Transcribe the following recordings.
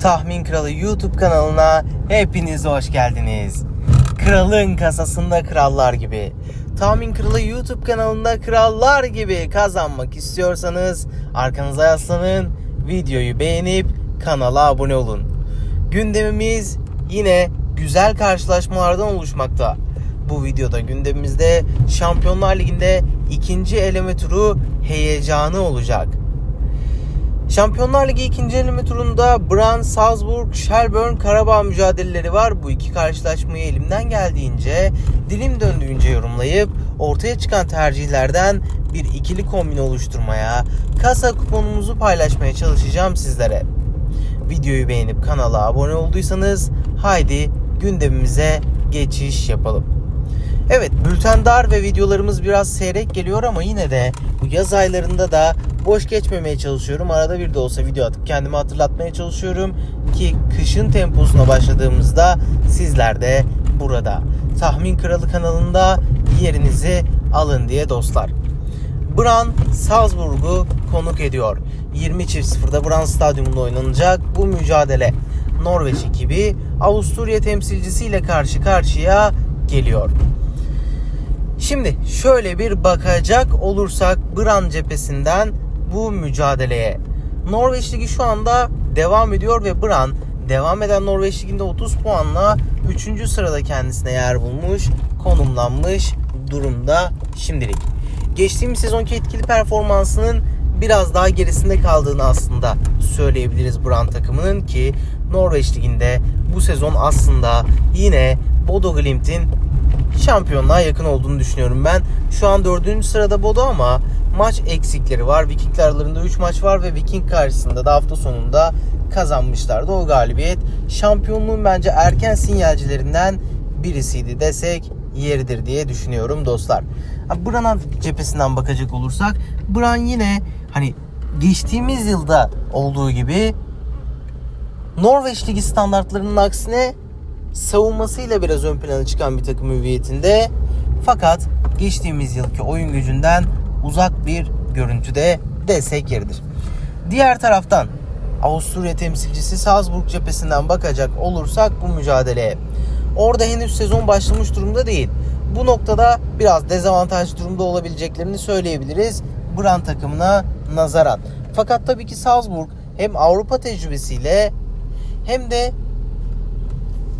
Tahmin Kralı YouTube kanalına hepiniz hoş geldiniz. Kralın kasasında krallar gibi. Tahmin Kralı YouTube kanalında krallar gibi kazanmak istiyorsanız arkanıza yaslanın, videoyu beğenip kanala abone olun. Gündemimiz yine güzel karşılaşmalardan oluşmakta. Bu videoda gündemimizde Şampiyonlar Ligi'nde ikinci eleme turu heyecanı olacak. Şampiyonlar Ligi ikinci eleme turunda Brann, Salzburg, Shelburne, Karabağ mücadeleleri var. Bu iki karşılaşmayı elimden geldiğince, dilim döndüğünce yorumlayıp ortaya çıkan tercihlerden bir ikili kombin oluşturmaya, kasa kuponumuzu paylaşmaya çalışacağım sizlere. Videoyu beğenip kanala abone olduysanız haydi gündemimize geçiş yapalım. Evet bülten dar ve videolarımız biraz seyrek geliyor ama yine de bu yaz aylarında da boş geçmemeye çalışıyorum. Arada bir de olsa video atıp kendimi hatırlatmaya çalışıyorum ki kışın temposuna başladığımızda sizler de burada Tahmin Kralı kanalında yerinizi alın diye dostlar. Brann Salzburg'u konuk ediyor. 20.00'da Brann Stadyumunda oynanacak bu mücadele. Norveç ekibi Avusturya temsilcisiyle karşı karşıya geliyor. Şimdi şöyle bir bakacak olursak Brann cephesinden bu mücadeleye. Norveç Ligi şu anda devam ediyor ve Brann devam eden Norveç Ligi'nde 30 puanla 3. sırada kendisine yer bulmuş, konumlanmış durumda şimdilik. Geçtiğimiz sezonki etkili performansının biraz daha gerisinde kaldığını aslında söyleyebiliriz Brann takımının ki Norveç Ligi'nde bu sezon aslında yine Bodo Glimt'in şampiyonluğa yakın olduğunu düşünüyorum ben. Şu an 4. sırada Bodo ama maç eksikleri var. Vikingler aralarında 3 maç var ve Viking karşısında da hafta sonunda kazanmışlardı. O galibiyet şampiyonluğun bence erken sinyalcilerinden birisiydi desek yeridir diye düşünüyorum dostlar. Brann cephesinden bakacak olursak Brann yine hani geçtiğimiz yılda olduğu gibi Norveç Ligi standartlarının aksine savunmasıyla biraz ön plana çıkan bir takım hüviyetinde. Fakat geçtiğimiz yılki oyun gücünden uzak bir görüntüde desek yeridir. Diğer taraftan Avusturya temsilcisi Salzburg cephesinden bakacak olursak bu mücadeleye. Orada henüz sezon başlamış durumda değil. Bu noktada biraz dezavantajlı durumda olabileceklerini söyleyebiliriz Brann takımına nazaran. Fakat tabii ki Salzburg hem Avrupa tecrübesiyle hem de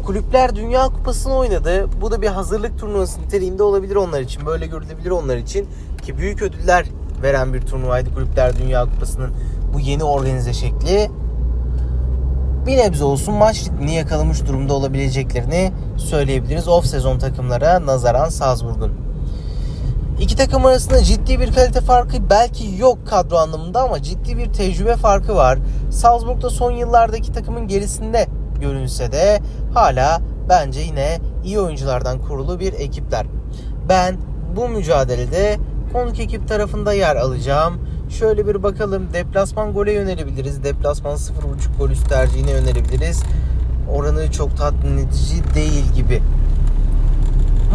Kulüpler Dünya Kupası'nı oynadı. Bu da bir hazırlık turnuvası niteliğinde olabilir onlar için. Böyle görülebilir onlar için. Ki büyük ödüller veren bir turnuvaydı Kulüpler Dünya Kupası'nın bu yeni organize şekli. Bir nebze olsun maç ritmini yakalamış durumda olabileceklerini söyleyebiliriz. Off sezon takımlara nazaran Salzburg'un. İki takım arasında ciddi bir kalite farkı belki yok kadro anlamında ama ciddi bir tecrübe farkı var. Salzburg'da son yıllardaki takımın gerisinde görünse de hala bence yine iyi oyunculardan kurulu bir ekipler. Ben bu mücadelede konuk ekip tarafında yer alacağım. Şöyle bir bakalım. Deplasman gole yönelebiliriz. Deplasman 0.5 gol üst tercihine yönelebiliriz. Oranı çok tatmin edici değil gibi.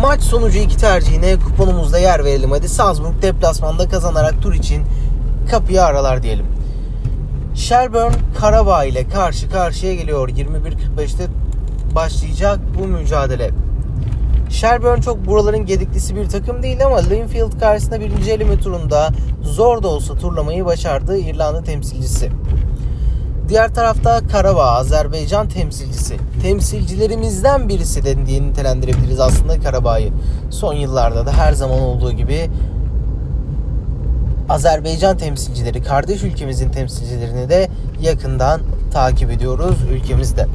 Maç sonucu iki tercihine kuponumuzda yer verelim. Hadi Salzburg deplasmanda kazanarak tur için kapıyı aralar diyelim. Shelburne Karabağ ile karşı karşıya geliyor. 21.45'te başlayacak bu mücadele. Shelburne çok buraların gediklisi bir takım değil ama Linfield karşısında birinci eleme turunda zor da olsa turlamayı başardı İrlanda temsilcisi. Diğer tarafta Karabağ, Azerbaycan temsilcisi. Temsilcilerimizden birisi de diye nitelendirebiliriz aslında Karabağ'ı. Son yıllarda da her zaman olduğu gibi Azerbaycan temsilcileri, kardeş ülkemizin temsilcilerini de yakından takip ediyoruz ülkemizde.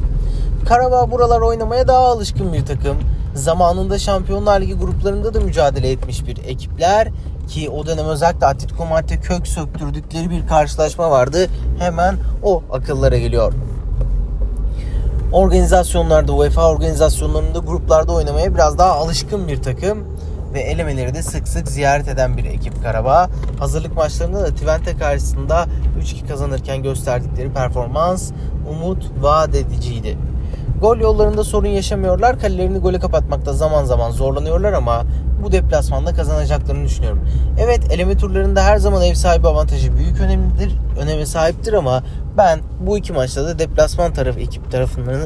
Karabağ buralar oynamaya daha alışkın bir takım. Zamanında Şampiyonlar Ligi gruplarında da mücadele etmiş bir ekipler ki o dönem özellikle Atletico Madrid kök söktürdükleri bir karşılaşma vardı. Hemen o akıllara geliyor. Organizasyonlarda, UEFA organizasyonlarında gruplarda oynamaya biraz daha alışkın bir takım ve elemeleri de sık sık ziyaret eden bir ekip Karabağ. Hazırlık maçlarında da Twente karşısında 3-2 kazanırken gösterdikleri performans umut vaat ediciydi. Gol yollarında sorun yaşamıyorlar. Kalelerini gole kapatmakta zaman zaman zorlanıyorlar ama bu deplasmanda kazanacaklarını düşünüyorum. Evet eleme turlarında her zaman ev sahibi avantajı büyük önemlidir, öneme sahiptir ama ben bu iki maçta da deplasman tarafı ekip tarafından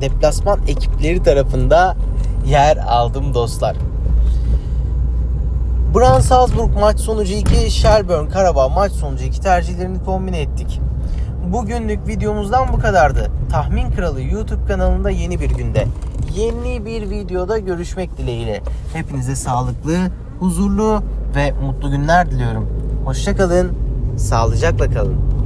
deplasman ekipleri tarafında yer aldım dostlar. Brann Salzburg maç sonucu 2, Shelburne Karabağ maç sonucu 2 tercihlerini kombine ettik. Bugünlük videomuzdan bu kadardı. Tahmin Kralı YouTube kanalında yeni bir günde, yeni bir videoda görüşmek dileğiyle. Hepinize sağlıklı, huzurlu ve mutlu günler diliyorum. Hoşçakalın, sağlıcakla kalın.